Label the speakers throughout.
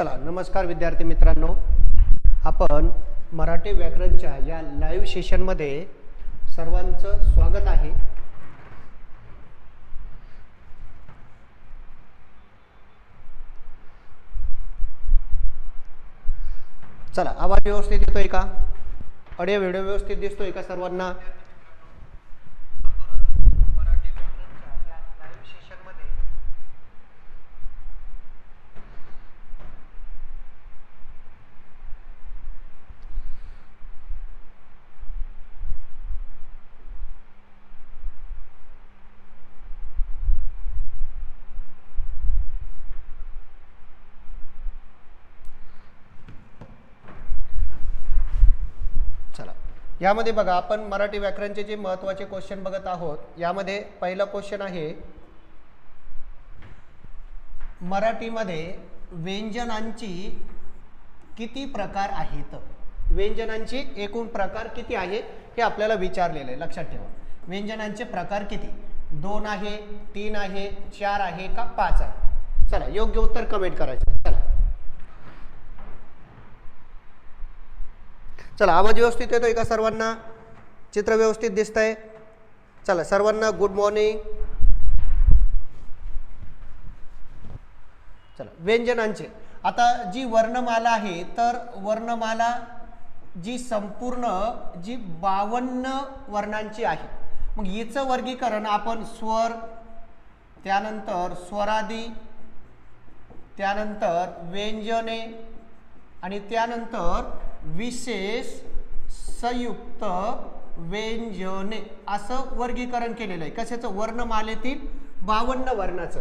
Speaker 1: चला नमस्कार विद्यार्थी मित्रांनो. आपण मराठी व्याकरणच्या या लाईव्ह सेशनमध्ये सर्वांचं स्वागत आहे. चला आवाज व्यवस्थित येतोय का? ऑडिओ व्हिडिओ व्यवस्थित दिसतोय का सर्वांना मराठी व्याकरणच्या या लाईव्ह सेशनमध्ये चला यामध्ये बघा आपण मराठी व्याकरणचे जे महत्त्वाचे क्वेश्चन बघत आहोत यामध्ये पहिला क्वेश्चन आहे मराठीमध्ये व्यंजनांची किती प्रकार आहेत? व्यंजनांची एकूण प्रकार किती आहे हे आपल्याला विचारलेलं आहे. लक्षात ठेवा. व्यंजनांचे प्रकार किती? दोन आहे तीन आहे चार आहे का पाच आहे? चला योग्य उत्तर कमेंट करायचं. चला आवाज व्यवस्थित येतोय का सर्वांना? चित्र व्यवस्थित दिसतंय? चला सर्वांना गुड मॉर्निंग चला व्यंजनांचे. आता जी वर्णमाला आहे तर वर्णमाला जी संपूर्ण जी बावन्न वर्णांची आहे. मग हिचं वर्गीकरण आपण स्वर त्यानंतर स्वरादी त्यानंतर व्यंजने आणि त्यानंतर विशेष संयुक्त व्यंजने असं वर्गीकरण केलेलं आहे. कशाचं? वर्णमालेतील बावन्न वर्णाचं.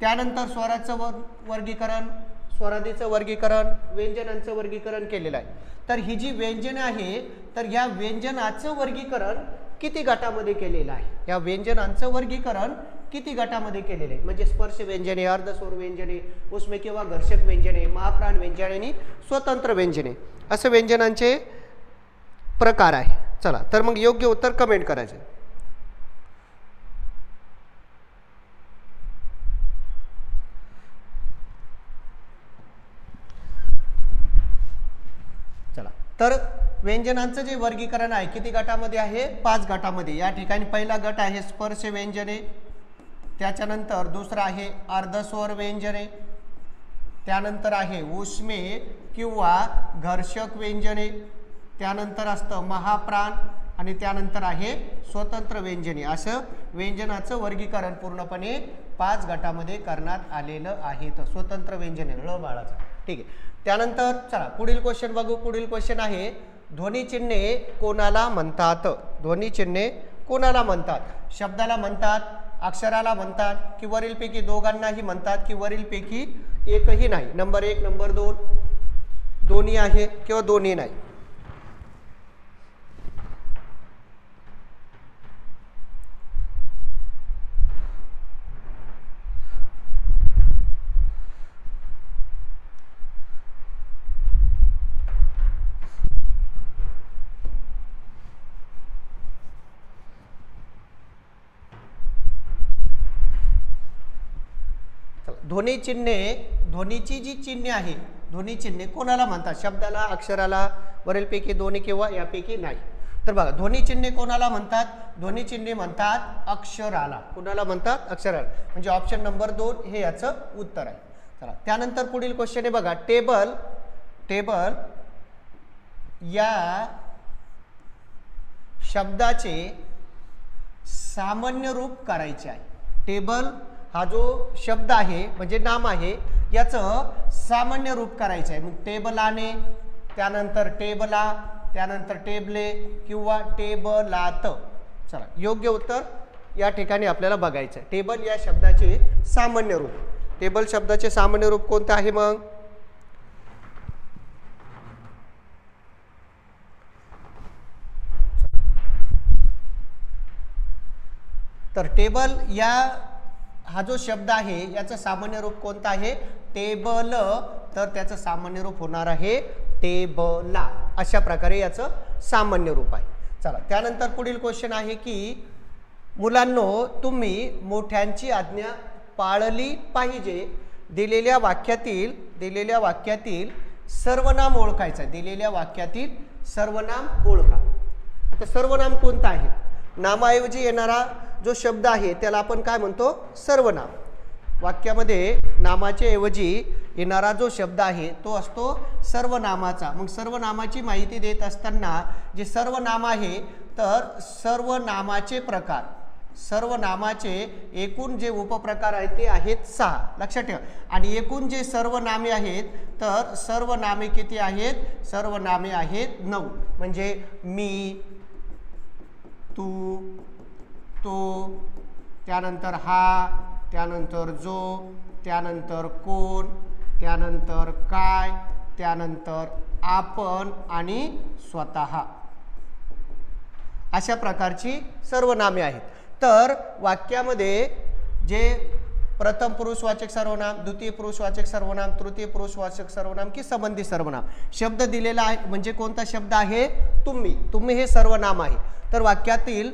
Speaker 1: त्यानंतर स्वराचं वर वर्गीकरण स्वरादीचं वर्गीकरण व्यंजनांचं वर्गीकरण केलेलं आहे. तर ही जी व्यंजनं आहे तर या व्यंजनाचं वर्गीकरण किती गटामध्ये केलेलं आहे? या व्यंजनांचं वर्गीकरण किती गटामध्ये केलेले? म्हणजे स्पर्श व्यंजने अर्धस्वर व्यंजने उष्मे किंवा घर्षक व्यंजने महाप्राण व्यंजने आणि स्वतंत्र व्यंजने. असे व्यंजनांचे प्रकार आहे. चला तर मग योग्य उत्तर कमेंट करायचं. चला तर व्यंजनांचं जे वर्गीकरण आहे किती गटामध्ये आहे? पाच गटामध्ये. या ठिकाणी पहिला गट आहे स्पर्श व्यंजने त्याच्यानंतर दुसरं आहे अर्धस्वर व्यंजने. त्यानंतर आहे उष्मे किंवा घर्षक व्यंजने. त्यानंतर असतं महाप्राण आणि त्यानंतर आहे स्वतंत्र व्यंजने. असं व्यंजनाचं वर्गीकरण पूर्णपणे पाच गटामध्ये करण्यात आलेलं आहे. तर स्वतंत्र व्यंजने ळ बाळाचं. ठीक आहे. त्यानंतर चला पुढील क्वेश्चन बघू. पुढील क्वेश्चन आहे ध्वनिचिन्हे कोणाला म्हणतात? ध्वनिचिन्हे कोणाला म्हणतात? शब्दाला म्हणतात अक्षराला म्हणतात की वरीलपैकी दोघांनाही म्हणतात की वरीलपैकी एकही नाही. नंबर एक नंबर दोन दोन्ही आहे किंवा दोन्ही नाही चला, ध्वनी चिन्हे ध्वनीची जी चिन्हे आहे ध्वनी चिन्हे कोणाला म्हणतात? शब्दाला अक्षराला वरीलपैकी दोन्ही किंवा यापैकी नाही. तर बघा ध्वनी चिन्हे कोणाला म्हणतात? ध्वनी चिन्हे म्हणतात अक्षराला. कोणाला म्हणतात? अक्षराला. म्हणजे ऑप्शन नंबर दोन हे याचं उत्तर आहे. चला त्यानंतर पुढील क्वेश्चन आहे बघा. टेबल टेबल या शब्दाचे सामान्य रूप करायचे आहे. टेबल हा जो शब्द आहे म्हणजे नाम आहे याचं सामान्य रूप करायचं आहे. मग टेबलाने त्यानंतर टेबला त्यानंतर टेबले किंवा टेबलात. चला योग्य उत्तर या ठिकाणी आपल्याला बघायचं आहे. टेबल या शब्दाचे सामान्य रूप. टेबल शब्दाचे सामान्य रूप कोणतं आहे मग? तर टेबल या हा जो शब्द आहे याचं सामान्य रूप कोणतं आहे? टेबल. तर त्याचं सामान्य रूप होणार आहे टेबला. अशा प्रकारे याचं सामान्य रूप आहे. चला त्यानंतर पुढील क्वेश्चन आहे की मुलांनो तुम्ही मोठ्यांची आज्ञा पाळली पाहिजे. दिलेल्या वाक्यातील दिलेल्या वाक्यातील सर्वनाम ओळखायचं दिलेल्या वाक्यातील सर्वनाम ओळखा. आता सर्वनाम कोणतं आहे? नामाऐवजी येणारा जो शब्द आहे त्याला आपण काय म्हणतो? सर्वनाम. वाक्यामध्ये नामाच्या ऐवजी येणारा जो शब्द आहे तो असतो सर्वनामाचा. मग सर्वनामाची माहिती देत असताना जे सर्वनाम आहे तर सर्वनामाचे प्रकार. सर्वनामाचे एकूण जे उपप्रकार आहेत ते आहेत सहा. लक्षात ठेवा. आणि एकूण जे सर्वनामे आहेत तर सर्वनामे किती आहेत? सर्वनामे आहेत नऊ. म्हणजे मी तू तो त्यानंतर हा त्यानंतर जो त्यानंतर कोण त्यानंतर काय त्यानंतर आपण आणि स्वतः. अशा प्रकारची सर्वनामे आहेत. तर वाक्यामध्ये जे प्रथम पुरुषवाचक सर्वनाम द्वितीय पुरुषवाचक सर्वनाम तृतीय पुरुषवाचक सर्वनाम की संबंधी सर्वनाम. शब्द दिलेला आहे म्हणजे कोणता शब्द आहे? तुम्ही. तुम्ही हे सर्वनाम आहे. तर वाक्यातील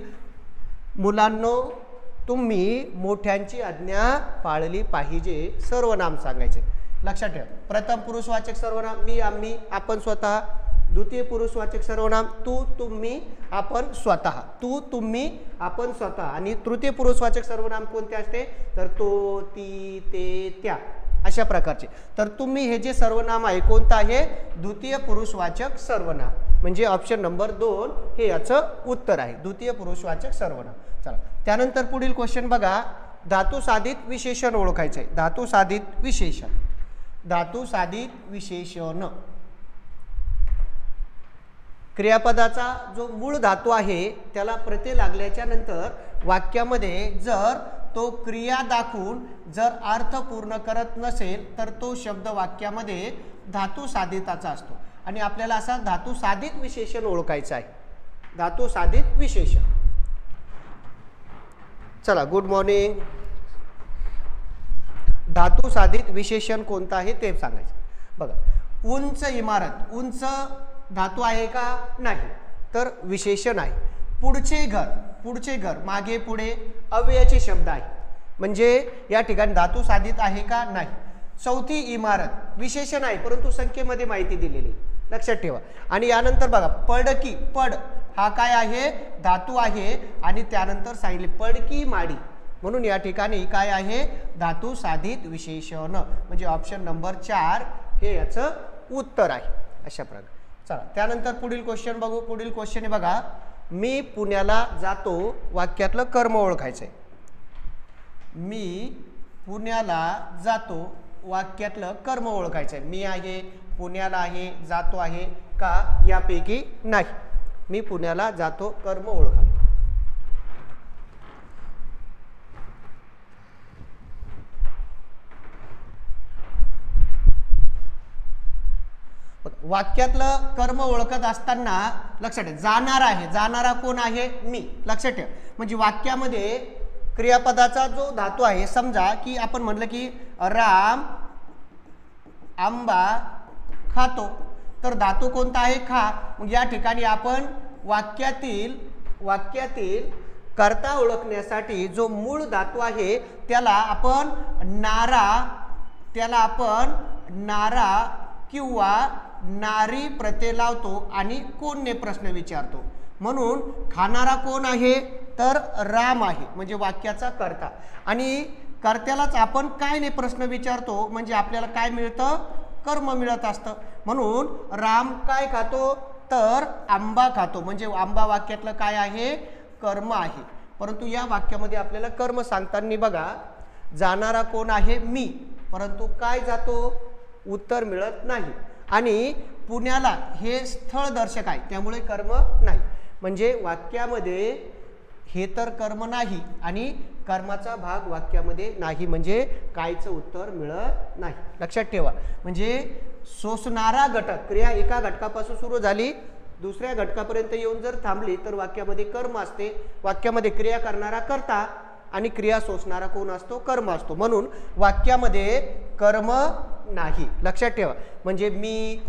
Speaker 1: मुलांनो तुम्ही मोठ्यांची आज्ञा पाळली पाहिजे सर्वनाम सांगायचे. लक्षात ठेवा. प्रथम पुरुषवाचक सर्वनाम मी आम्ही आपण स्वतः. द्वितीय पुरुषवाचक सर्वनाम तू तुम्ही आपण स्वतः. तू तुम्ही आपण स्वतः. आणि तृतीय पुरुषवाचक सर्वनाम कोणते असते? तर तो ती ते त्या. अशा प्रकारचे. तर तुम्ही हे जे सर्वनाम आहे कोणतं आहे? द्वितीय पुरुषवाचक सर्वनाम. म्हणजे ऑप्शन नंबर दोन हे याचं उत्तर आहे. द्वितीय पुरुषवाचक सर्वनाम. चला. त्यानंतर पुढील क्वेश्चन बघा. धातू साधित विशेषण ओळखायचं आहे धातू साधित विशेषण. धातू साधित विशेषण. क्रियापदाचा जो मूळ धातू आहे त्याला प्रत्यय लागल्याच्या नंतर वाक्यामध्ये जर तो क्रिया दाखवून जर अर्थ पूर्ण करत नसेल तर तो शब्द वाक्यामध्ये धातू साधिताचा असतो. आणि आपल्याला असा धातू साधित विशेषण ओळखायचं आहे. धातू साधित विशेषण. चला गुड मॉर्निंग धातू साधित विशेषण कोणतं आहे ते सांगायचं. बघा उंच इमारत उंच धातू आहे का? नाही. तर विशेषण आहे. पुढचे घर पुढचे घर मागे पुढे अव्ययाचे शब्द आहे. म्हणजे या ठिकाणी धातू साधित आहे का? नाही. चौथी इमारत विशेषण आहे परंतु संख्येमध्ये माहिती दिलेली लक्षात ठेवा. आणि यानंतर बघा पडकी पड हा काय आहे? धातू आहे. आणि त्यानंतर सांगितले पडकी माडी. म्हणून या ठिकाणी काय आहे? धातू साधित विशेषण. म्हणजे ऑप्शन नंबर चार हे याचं उत्तर आहे. अशा प्रकारे. चला त्यानंतर पुढील क्वेश्चन बघू. पुढील क्वेश्चन आहे बघा. मी पुण्याला जातो वाक्यातलं कर्म ओळखायचं आहे मी पुण्याला जातो वाक्यातलं कर्म ओळखायचं आहे मी आहे पुण्याला आहे जातो आहे का? यापैकी नाही. मी पुण्याला जातो कर्म ओळखा बघ, वाक्यातलं कर्म ओळखत असताना लक्षात ठेव. जाणारा आहे. जाणारा कोण आहे? मी. लक्षात ठेव. म्हणजे वाक्यामध्ये क्रियापदाचा जो धातू आहे समजा की आपण म्हटलं की राम आंबा खातो. तर धातू कोणता आहे? खा. मग या ठिकाणी आपण वाक्यातील वाक्यातील कर्ता ओळखण्यासाठी जो मूळ धातू आहे त्याला आपण नारा त्याला आपण नारा किंवा नारी प्रत्यय लावतो आणि कोणने प्रश्न विचारतो? म्हणून खाणारा कोण आहे? तर राम आहे म्हणजे वाक्याचा कर्ता. आणि कर्त्यालाच आपण काय ने प्रश्न विचारतो? म्हणजे आपल्याला काय मिळतं? कर्म मिळत असतं. म्हणून राम काय खातो? तर आंबा खातो. म्हणजे आंबा वाक्यातलं काय आहे? कर्म आहे. परंतु या वाक्यामध्ये आपल्याला कर्म सांगताना बघा जाणारा कोण आहे? मी. परंतु काय जातो? उत्तर मिळत नाही. आणि पुण्याला हे स्थळ दर्शक आहे त्यामुळे कर्म नाही. म्हणजे वाक्यामध्ये हे तर कर्म नाही आणि कर्माचा भाग वाक्यामध्ये नाही म्हणजे कायचं उत्तर मिळत नाही. लक्षात ठेवा. म्हणजे सोसणारा घटक क्रिया एका घटकापासून सुरू झाली दुसऱ्या घटकापर्यंत येऊन जर थांबली तर वाक्यामध्ये कर्म असते. वाक्यामध्ये क्रिया करणारा करता आणि क्रिया सोसणारा कोण असतो? कर्म असतो. म्हणून वाक्यामध्ये कर्म नाही. लक्षात ठेवा. म्हणजे मी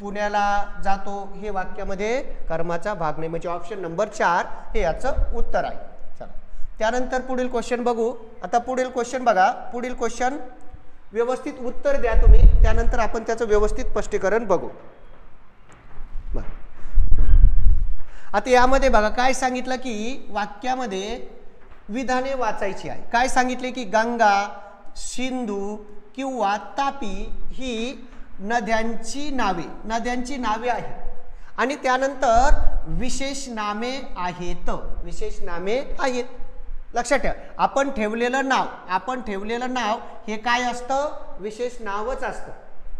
Speaker 1: पुण्याला जातो हे वाक्यामध्ये कर्माचा भाग नाही. म्हणजे ऑप्शन नंबर चार हे याचं उत्तर आहे. चला. त्यानंतर पुढील क्वेश्चन बघू. आता पुढील क्वेश्चन बघा. पुढील क्वेश्चन व्यवस्थित उत्तर द्या तुम्ही. त्यानंतर आपण त्याचं व्यवस्थित स्पष्टीकरण बघू. बरं. आता यामध्ये बघा काय सांगितलं की वाक्यामध्ये विधाने वाचायची आहे. काय सांगितले की गंगा सिंधू किंवा तापी ही नद्यांची नावे नद्यांची नावे आहेत. आणि त्यानंतर विशेष नामे आहेत. विशेष नामे आहेत. लक्षात ठेवा आपण ठेवलेलं नाव आपण ठेवलेलं नाव हे काय असतं? विशेष नावच असतं.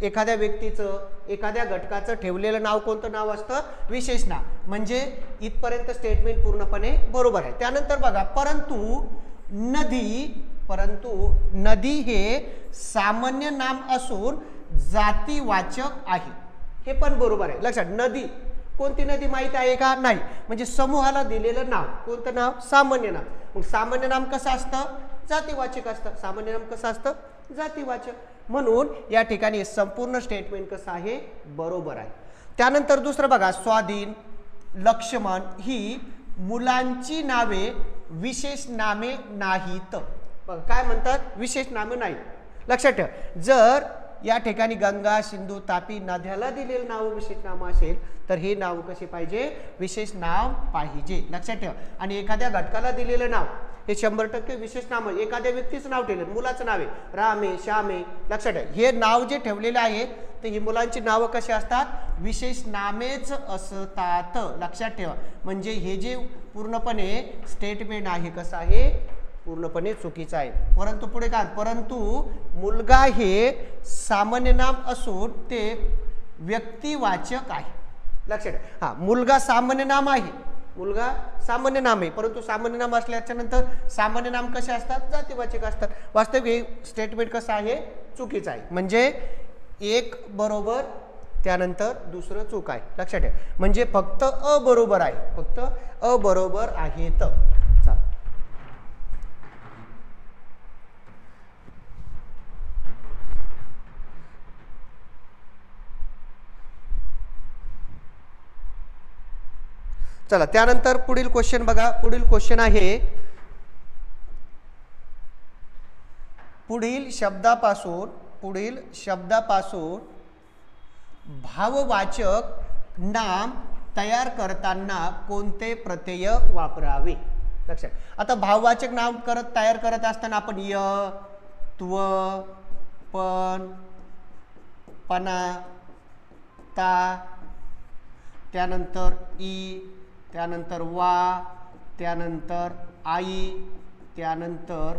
Speaker 1: एखाद्या व्यक्तीचं एखाद्या घटकाचं ठेवलेलं नाव कोणतं नाव असतं? विशेष नाव. म्हणजे इथपर्यंत स्टेटमेंट पूर्णपणे बरोबर आहे. त्यानंतर बघा परंतु नदी परंतु नदी हे सामान्य नाम असून जातीवाचक आहे. हे पण बरोबर आहे. लक्षात नदी. कोणती नदी माहीत आहे का? नाही. म्हणजे समूहाला दिलेलं नाव. कोणतं नाव? सामान्य नाम. मग सामान्य नाम कसं असतं? जातीवाचक असतं. सामान्य नाम कसं असतं? जातीवाचक. म्हणून या ठिकाणी संपूर्ण स्टेटमेंट कसं आहे? बरोबर आहे. त्यानंतर दुसरं बघा स्वाधीन लक्ष्मण ही मुलांची नावे विशेष नामे नाहीत. काय म्हणतात? विशेष नामं नाही. लक्षात ठेवा. जर या ठिकाणी गंगा सिंधू तापी नद्याला दिलेलं नाव विशेष नाम असेल तर हे नाव कसे पाहिजे? विशेष नाव पाहिजे. लक्षात ठेवा. आणि एखाद्या घटकाला दिलेलं नाव हे शंभर टक्के विशेष नाम. एखाद्या व्यक्तीचं नाव ठेवलं मुलाचं नाव आहे. रामे श्यामे लक्षात ठेवा. हे नाव जे ठेवलेलं आहे तर ही मुलांची नावं कशी असतात? विशेष नामेच असतात. लक्षात ठेवा. म्हणजे हे जे पूर्णपणे स्टेटमेंट आहे कसं आहे? पूर्णपणे चुकीचं आहे. परंतु पुढे काय? परंतु मुलगा हे सामान्य नाम असून ते व्यक्तिवाचक आहे. लक्षात हां हा मुलगा सामान्य नाम आहे. मुलगा सामान्य नाम आहे. परंतु सामान्य नाम असल्याच्या नंतर सामान्य नाम कसे असतात? जातीवाचक असतात. वास्तविक हे स्टेटमेंट कसं आहे? चुकीचं आहे. म्हणजे एक बरोबर त्यानंतर दुसरं चूक आहे. लक्षात ठेवा. म्हणजे फक्त अ बरोबर आहे. फक्त अ बरोबर आहेत चला त्यानंतर पुढील क्वेश्चन बघा. पुढील क्वेश्चन आहे पुढील शब्दापासून पुढील शब्दापासून भाववाचक नाम तयार करताना कोणते प्रत्यय वापरावे? लक्षात. आता भाववाचक नाम करत तयार करत असताना आपण य त्व पण पना ता त्यानंतर ई त्यानंतर वा त्यानंतर आई त्यानंतर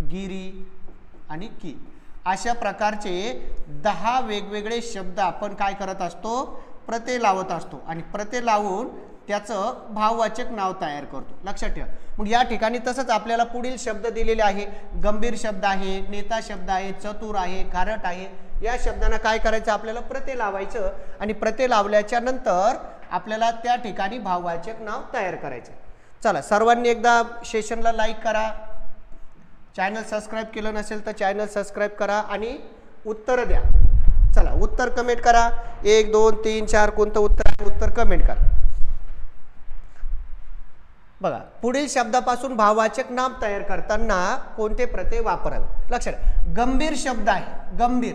Speaker 1: गिरी आणि की. अशा प्रकारचे दहा वेगवेगळे शब्द आपण काय करत असतो? प्रत्यय लावत असतो. आणि प्रत्यय लावून त्याचं भाववाचक नाव तयार करतो. लक्षात ठेवा. मग या ठिकाणी तसंच आपल्याला पुढील शब्द दिलेले आहे. गंभीर शब्द आहे नेता शब्द आहे चतुर आहे खारट आहे. या शब्दांना काय करायचं? आपल्याला प्रत्यय लावायचं. आणि प्रत्यय लावल्याच्या नंतर आपल्याला त्या ठिकाणी भाववाचक नाव तयार करायचं चला सर्वांनी एकदा सेशनला लाईक करा. चॅनल सबस्क्राईब केलं नसेल तर चॅनल सबस्क्राईब करा आणि उत्तर द्या. चला उत्तर कमेंट करा. एक दोन तीन चार कोणतं उत्तर आहे उत्तर कमेंट करा. बघा पुढील शब्दापासून भाववाचक नाम तयार करताना कोणते प्रत्यय वापरावे? लक्षात गंभीर शब्द आहे. गंभीर.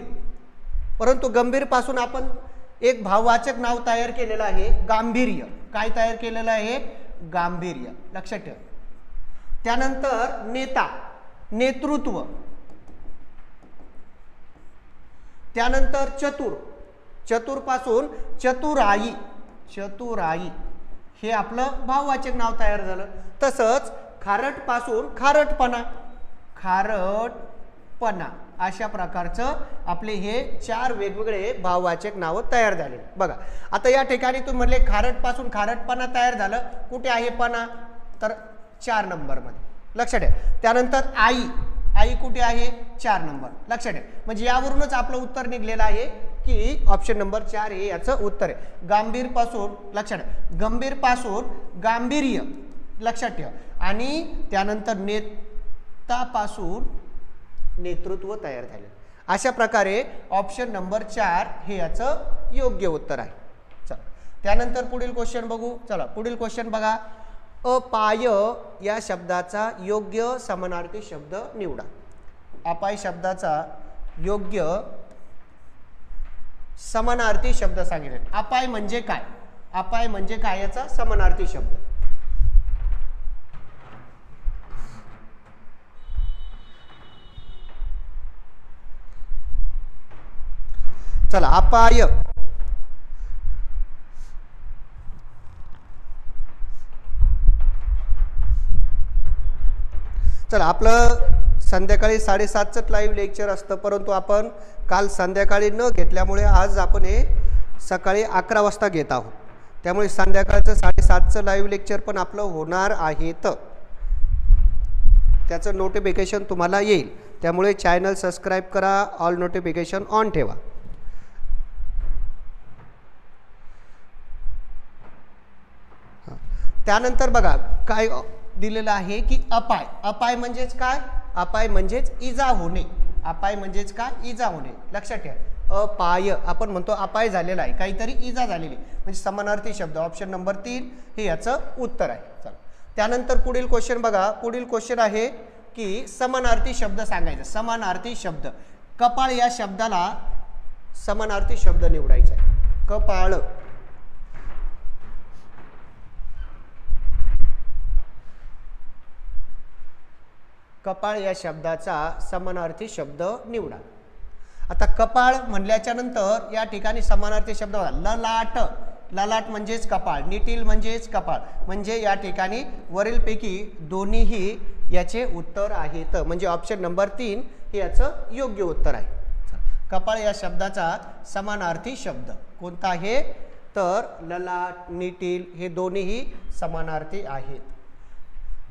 Speaker 1: परंतु गंभीरपासून आपण एक भाववाचक नाव तयार केलेलं आहे गांभीर्य. काय तयार केलेलं आहे? गांभीर्य. लक्षात ठेवा. त्यानंतर नेता नेतृत्व. त्यानंतर चतुर. चतुरपासून चतुराई. चतुराई. हे आपलं भाववाचक नाव तयार झालं. तसंच खारटपासून खारटपणा. खारटपणा. अशा प्रकारचं आपले हे चार वेगवेगळे भाववाचक नावं तयार झाले बघा आता या ठिकाणी तुम्ही म्हणले खारटपासून खारटपणा तयार झालं. कुठे आहे पणा? तर चार नंबरमध्ये. लक्षात ठेवा. त्यानंतर आई. आई कुठे आहे? चार नंबर. लक्षात ठेवा. म्हणजे यावरूनच आपलं उत्तर निघलेलं आहे की ऑप्शन नंबर चार हे याचं उत्तर आहे. गांभीरपासून लक्षात ठेवा. गांभीर्य. लक्षात ठेवा. आणि त्यानंतर नेतापासून नेतृत्व तयार झाले. अशा प्रकारे ऑप्शन नंबर चार हे याचं योग्य उत्तर आहे. चला. त्यानंतर पुढील क्वेश्चन बघू. चला पुढील क्वेश्चन बघा. अपाय या शब्दाचा योग्य समानार्थी शब्द निवडा. अपाय शब्दाचा योग्य समानार्थी शब्द सांगितले. अपाय म्हणजे काय? अपाय म्हणजे काय याचा समानार्थी शब्द. चला अपाय. चला आपलं संध्याकाळी साडेसातच लाईव्ह लेक्चर असतं परंतु आपण काल संध्याकाळी न घेतल्यामुळे आज आपण हे सकाळी अकरा वाजता घेत आहोत. त्यामुळे संध्याकाळचं साडेसातचं लाईव्ह लेक्चर पण आपलं होणार आहे. तर त्याचं नोटिफिकेशन तुम्हाला येईल. त्यामुळे चॅनल सबस्क्राईब करा ऑल नोटिफिकेशन ऑन ठेवा हां. त्यानंतर बघा काय दिलेलं आहे की अपाय. अपाय म्हणजेच काय? अपाय म्हणजेच इजा होणे. अपाय म्हणजेच काय? इजा होणे. लक्षात ठेवा. अपाय. आपण म्हणतो अपाय झालेला आहे. काहीतरी इजा झालेली. म्हणजे समानार्थी शब्द. ऑप्शन नंबर तीन हे याचं उत्तर आहे. चला. त्यानंतर पुढील क्वेश्चन बघा. पुढील क्वेश्चन आहे की समानार्थी शब्द सांगायचा. समानार्थी शब्द. कपाळ या शब्दाला समानार्थी शब्द निवडायचा आहे. कपाळ. कपाळ या शब्दाचा समानार्थी शब्द निवडा. आता कपाळ म्हणल्याच्या नंतर या ठिकाणी समानार्थी शब्द ललाट. ललाट म्हणजेच कपाळ निटील म्हणजेच कपाळ. म्हणजे या ठिकाणी वरीलपैकी दोन्हीही याचे उत्तर आहेत. म्हणजे ऑप्शन नंबर तीन हे याचं योग्य उत्तर आहे. कपाळ या शब्दाचा समानार्थी शब्द कोणता आहे? तर ललाट निटील हे दोन्हीही समानार्थी आहेत.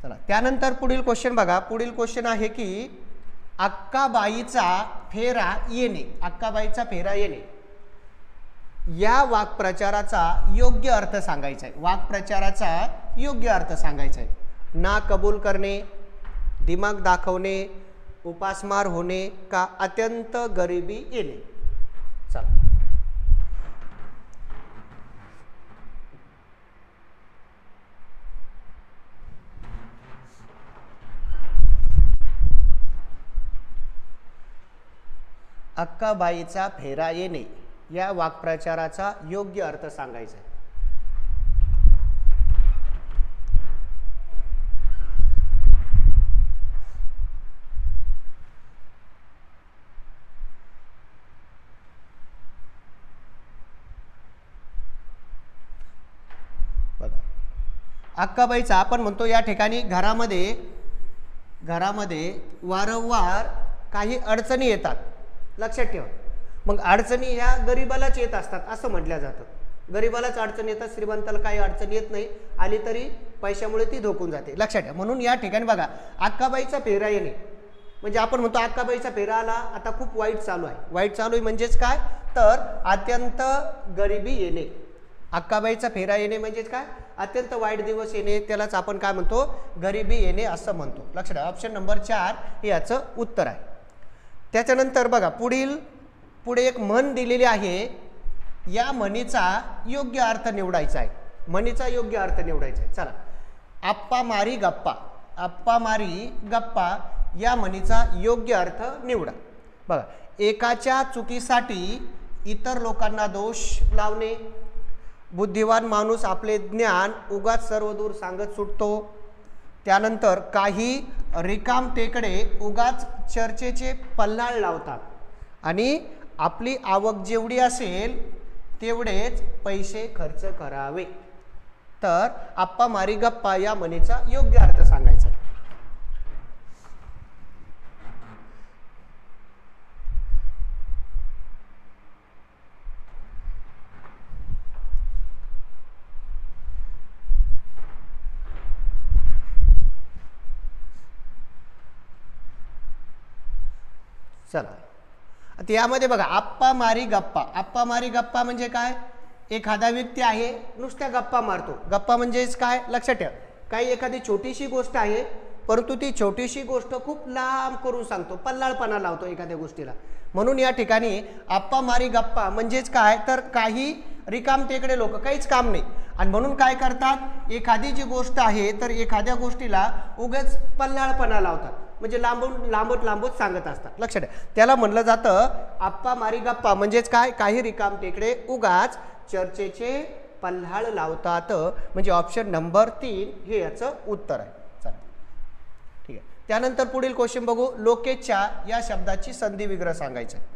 Speaker 1: चला. त्यानंतर पुढील क्वेश्चन बघा. पुढील क्वेश्चन आहे की अक्काबाईचा फेरा येणे. अक्काबाईचा फेरा येणे. या वाक्प्रचाराचा योग्य अर्थ सांगायचा आहे वाक्प्रचाराचा योग्य अर्थ सांगायचा आहे ना कबूल करणे दिमाग दाखवणे उपासमार होणे का अत्यंत गरिबी येणे? चला. अक्काबाईचा फेरा येणे या वाक्प्रचाराचा योग्य अर्थ सांगायचा आहे. अक्काबाईचा आपण म्हणतो या ठिकाणी घरामध्ये घरामध्ये वारंवार काही अडचणी येतात. लक्षात ठेवा. मग अडचणी ह्या गरिबालाच येत असतात असं म्हटलं जातं. गरिबालाच अडचणी येतात श्रीमंताला काही अडचण येत नाही आली तरी पैशामुळे ती धोकून जाते. लक्षात ठेवा. म्हणून या ठिकाणी बघा अक्काबाईचा फेरा येणे. म्हणजे आपण म्हणतो अक्काबाईचा फेरा आला आता खूप वाईट चालू आहे. वाईट चालू आहे म्हणजेच काय? तर अत्यंत गरिबी येणे. अक्काबाईचा फेरा येणे म्हणजेच काय? अत्यंत वाईट दिवस येणे त्यालाच आपण काय म्हणतो? गरिबी येणे असं म्हणतो. लक्षात ठेवा. ऑप्शन नंबर चार हे याचं उत्तर आहे. त्याच्यानंतर बघा पुढील पुढे एक म्हण दिलेली आहे या म्हणीचा योग्य अर्थ निवडायचा आहे. म्हणीचा योग्य अर्थ निवडायचा आहे. चला. आप्पा मारी गप्पा. आप्पा मारी गप्पा या म्हणीचा योग्य अर्थ निवडा. बघा एकाच्या चुकीसाठी इतर लोकांना दोष लावणे बुद्धिवान माणूस आपले ज्ञान उगाच सर्वदूर सांगत सुटतो. त्यानंतर काही रिकाम टेकडे उगाच चर्चेचे पल्हाळ लावतात. आणि आपली आवक जेवढी असेल तेवढेच पैसे खर्च करावे. तर आप्पा मारी गप्पा या म्हणीचा योग्य अर्थ सांगायचा. चला. आता यामध्ये बघा आप्पा मारी गप्पा. आप्पा मारी गप्पा म्हणजे काय? एखादा व्यक्ती आहे नुसत्या गप्पा मारतो. गप्पा म्हणजेच काय? लक्षात ठेवा. काही एखादी छोटीशी गोष्ट आहे परंतु ती छोटीशी गोष्ट खूप लांब करून सांगतो पल्लाळपणा लावतो एखाद्या गोष्टीला. म्हणून या ठिकाणी आप्पा मारी गप्पा म्हणजेच काय? तर काही रिकामतेकडे लोक काहीच काम नाही. आणि म्हणून काय करतात? एखादी जी गोष्ट आहे तर एखाद्या गोष्टीला उगाच पल्लाळपणा लावतात. म्हणजे लांबून लांबत लांबत सांगत असतात. लक्षात त्याला म्हणलं जातं आप्पा मारी गप्पा. म्हणजेच काय? काही रिकाम टेकडे उगाच चर्चेचे पल्हाळ लावतात. म्हणजे ऑप्शन नंबर तीन हे याचं उत्तर आहे. चालेल ठीक आहे. त्यानंतर पुढील क्वेश्चन बघू. लोकेच्या या शब्दाची संधी विग्रह सांगायचं आहे.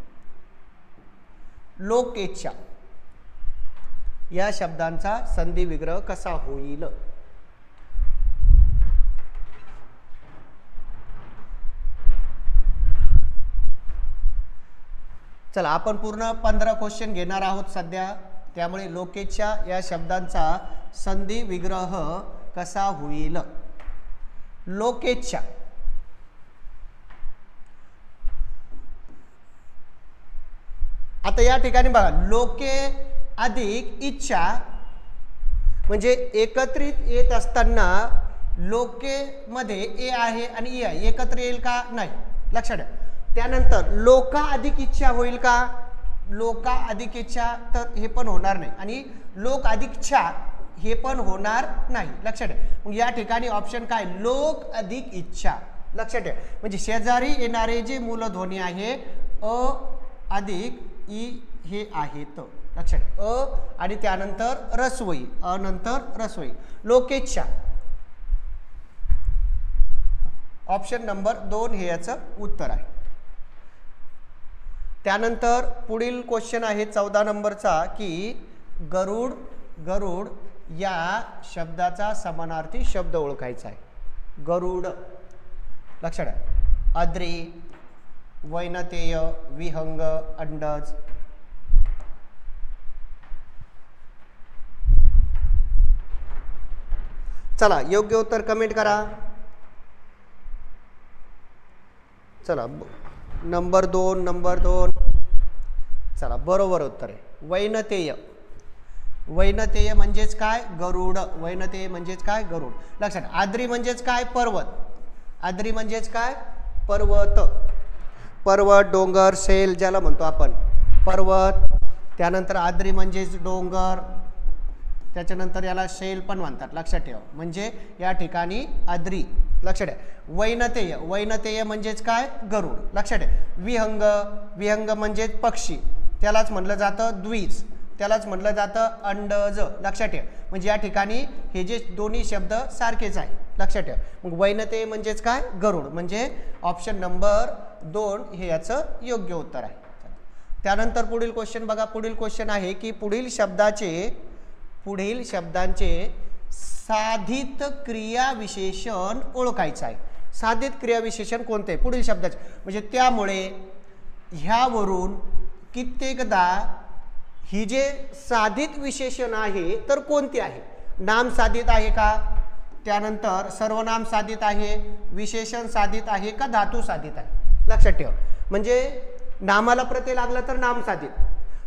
Speaker 1: लोकेच्या या शब्दांचा संधी विग्रह कसा होईल? चला आपण पूर्ण पंधरा क्वेश्चन घेणार आहोत सध्या. त्यामुळे लोकेच्या या शब्दांचा संधी विग्रह कसा होईल? लोकेच्या आता या ठिकाणी बघा लोके अधिक इच्छा. म्हणजे एकत्रित येत असताना लोकेमध्ये ए आहे आणि ई आहे. एकत्र येईल का? नाही. लक्षात ठेवा. त्यानंतर लोका अधिक इच्छा होईल का? लोका अधिक इच्छा तर हे पण होणार नाही. आणि लोक अधिक इच्छा हे पण होणार नाही. लक्षात ठेवा. मग या ठिकाणी ऑप्शन काय? लोक अधिक इच्छा. लक्षात ठेवा. म्हणजे शेजारी येणारे जे मूलध्वनी आहे अ अधिक ई हे आहेत. लक्षात अ आणि त्यानंतर रसवई. अ नंतर रसवई. लोकेच्छा ऑप्शन नंबर दोन हे याचं उत्तर आहे. त्यानंतर पुढील क्वेश्चन आहे चौदा नंबरचा की गरुड गरुड या शब्दाचा समानार्थी शब्द ओळखायचा आहे. गरुड लक्षात आहे अद्री वैनतेय विहंग अंडज. चला योग्य उत्तर कमेंट करा. चला नंबर दोन नंबर दोन. चला बरोबर उत्तर आहे. वैनतेय. वैनतेय म्हणजेच काय? गरुड. वैनतेय म्हणजेच काय? गरुड. लक्षात आद्री म्हणजेच काय? पर्वत. आद्री म्हणजेच काय? पर्वत. पर्वत डोंगर सेल ज्याला म्हणतो आपण. पर्वत. त्यानंतर आद्री म्हणजेच डोंगर. त्याच्यानंतर याला शेल पण म्हणतात. लक्षात ठेवा. म्हणजे या ठिकाणी आद्री. लक्षात ठेवा. वैनतेय. वैनतेय म्हणजेच काय? गरुड. लक्षात ठेवा. विहंग. विहंग म्हणजेच पक्षी. त्यालाच म्हटलं जातं द्विज. त्यालाच म्हटलं जातं अंडज. लक्षात ठेव. म्हणजे या ठिकाणी हे जे दोन्ही शब्द सारखेच आहे. लक्षात ठेव. मग वैनते म्हणजेच काय? गरुड. म्हणजे ऑप्शन नंबर दोन हे याचं योग्य उत्तर आहे. त्यानंतर पुढील क्वेश्चन बघा. पुढील क्वेश्चन आहे की पुढील शब्दाचे पुढील शब्दांचे साधित क्रियाविशेषण ओळखायचं आहे. साधित क्रियाविशेषण कोणते? पुढील शब्दाचे. म्हणजे त्यामुळे ह्यावरून कित्येकदा ही जे साधित विशेषण आहे तर कोणते आहे? नाम साधित आहे का? त्यानंतर सर्वनाम साधित आहे विशेषण साधित आहे का धातू साधित आहे? लक्षात ठेवा. म्हणजे नामाला प्रत्यय लागला तर नाम साधित.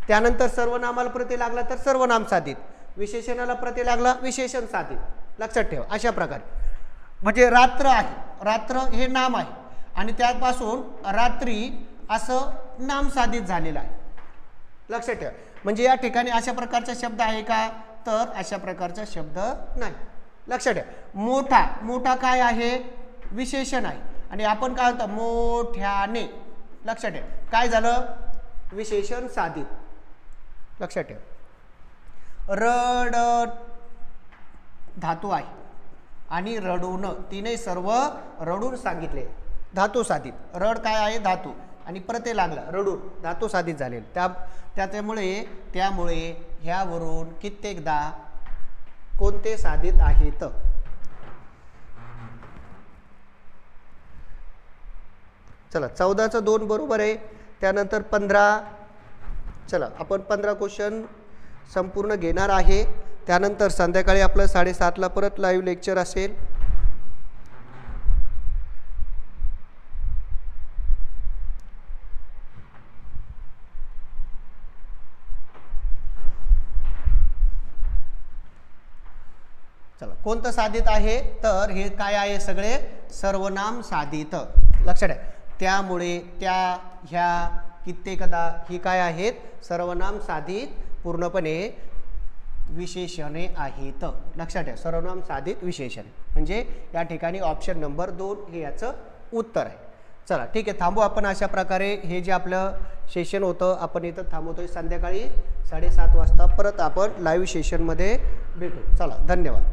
Speaker 1: त्यानंतर सर्वनामाला प्रत्यय लागला तर सर्वनाम साधित. विशेषणाला प्रत्यय लागला विशेषण साधित. लक्षात ठेवा. अशा प्रकारे. म्हणजे रात्र आहे. रात्र हे नाम आहे. आणि त्यापासून रात्री असं नाम साधित झालेलं आहे. लक्षात ठेवा. म्हणजे या ठिकाणी अशा प्रकारचा शब्द आहे का? तर अशा प्रकारचा शब्द नाही. लक्षात ठेवा. मोठा मोठा काय आहे? विशेषण आहे. आणि आपण काय होतं मोठ्याने. लक्षात ठेवा. काय झालं? विशेषण साधित. लक्षात ठेवा. रड धातू आहे. आणि रडून तिने सर्व रडून सांगितले. धातू साधित. रड काय आहे? धातू. आणि परत हे लागलं रडून. धातू साधित झालेलं. त्या त्याच्यामुळे त्यामुळे ह्यावरून कित्येकदा कोणते साधित आहेत? चला चौदाचं दोन बरोबर आहे. त्यानंतर पंधरा चला आपण पंधरा क्वेश्चन संपूर्ण घेणार आहे. त्यानंतर संध्याकाळी आपलं साडेसातला परत लाईव्ह लेक्चर असेल. चला कोणतं साधित आहे? तर हे काय आहे सगळे? सर्वनाम साधित. लक्षात आहे त्यामुळे त्या ह्या कित्येकदा ही काय आहेत? सर्वनाम साधित पूर्णपणे विशेषणे आहेत. लक्षात ठेवा. सर्वनाम साधित विशेषणे. म्हणजे या ठिकाणी ऑप्शन नंबर दोन हे याचं उत्तर आहे. चला ठीक आहे. थांबू आपण अशा प्रकारे. हे जे आपलं सेशन होतं आपण इथं थांबवतोय. संध्याकाळी साडेसात वाजता परत आपण लाईव्ह सेशनमध्ये भेटू. चला धन्यवाद.